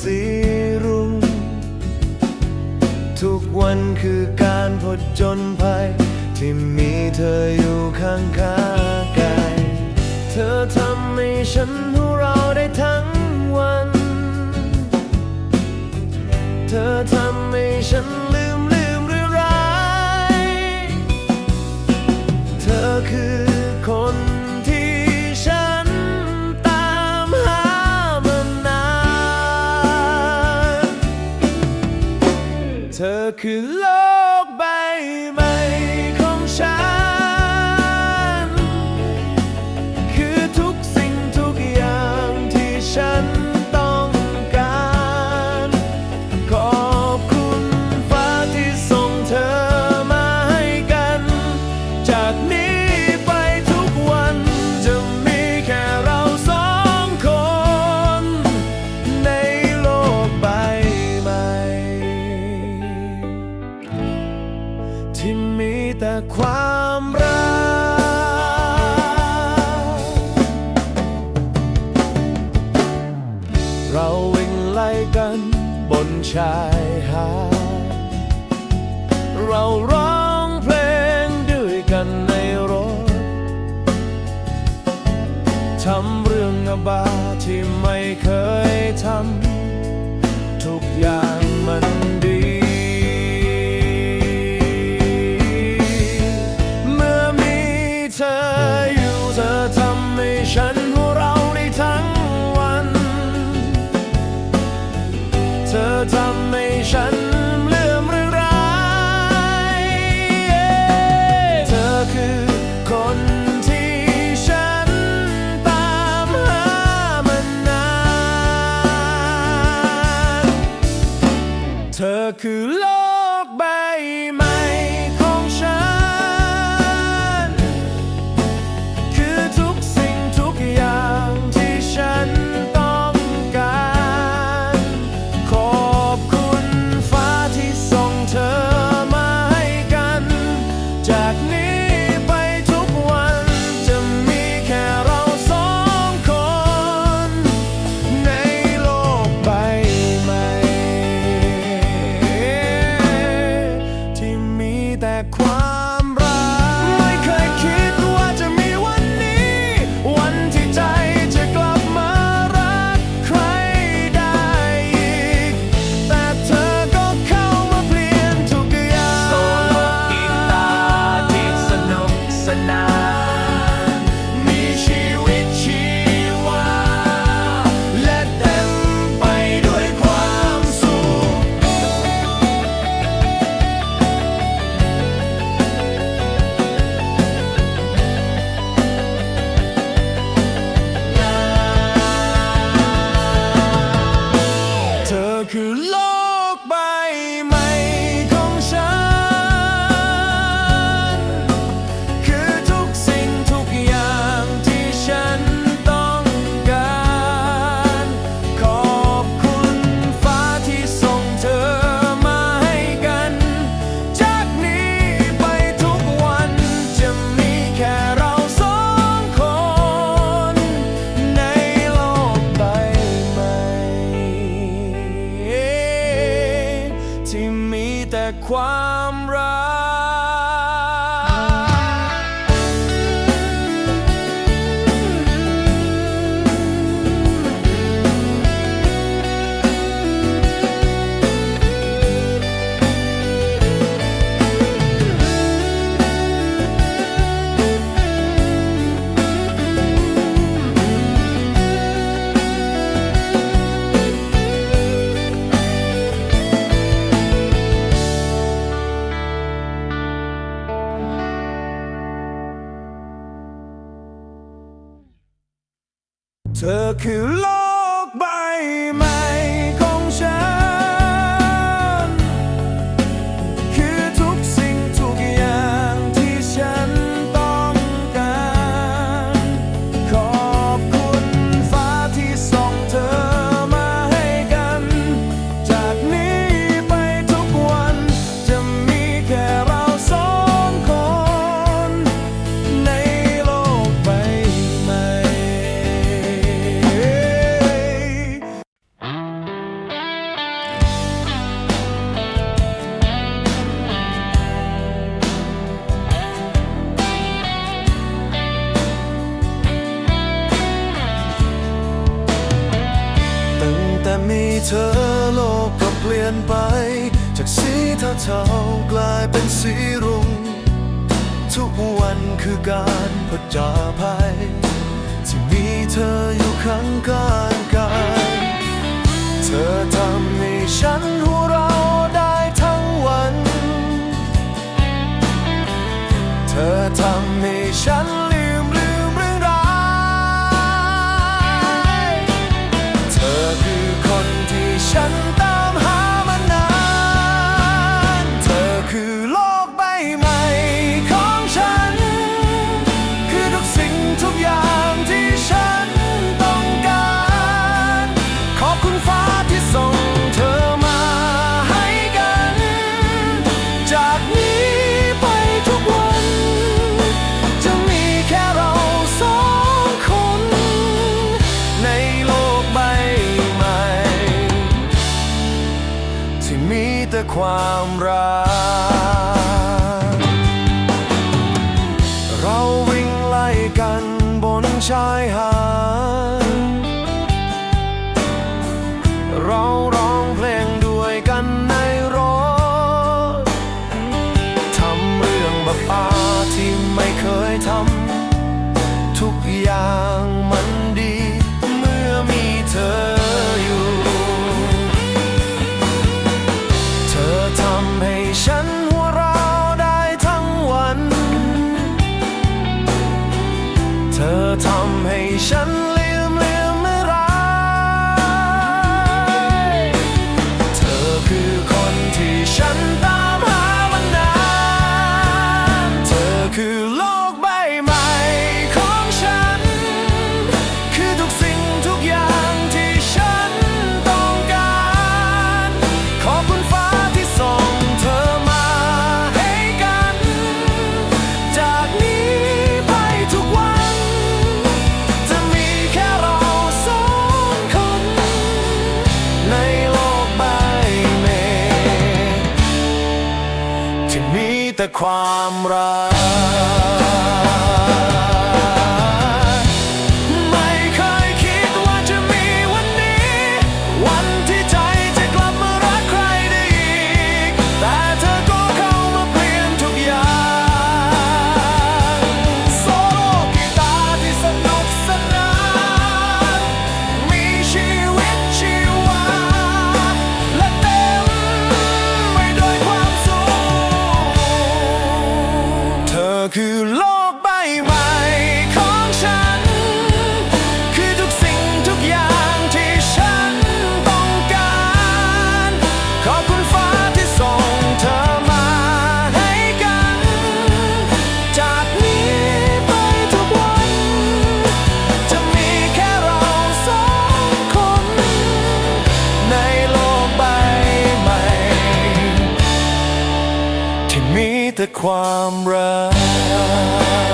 สีรุ่งทุกวันคือการผจนภัย ที่มีเธออยู่ข้างข้ากาย เธอทำให้ฉันหัวเราได้ทั้งวัน เธอทำให้ฉันลืม Cause ชายหาดเราร้องเพลงด้วยกันในรถทำเรื่องอบาที่ไม่เคยทำทุกอย่าง ธอทำให้ฉันเลื่อมระรายเธอคือคนที่ฉันตามหามานานเธอคือโลกใบให คือโลก ความรัก เธอคือโลกใบใหม่ ไปจากสีเทาๆกลายเป็นสีรุง้งทุกวันคือการพผจาภัยที่มีเธออยู่ข้างกายกายเธอทำให้ฉันหัวเราได้ทั้งวัน เธอทำให้ฉัน ความรัก ความรัก แต่ความรัก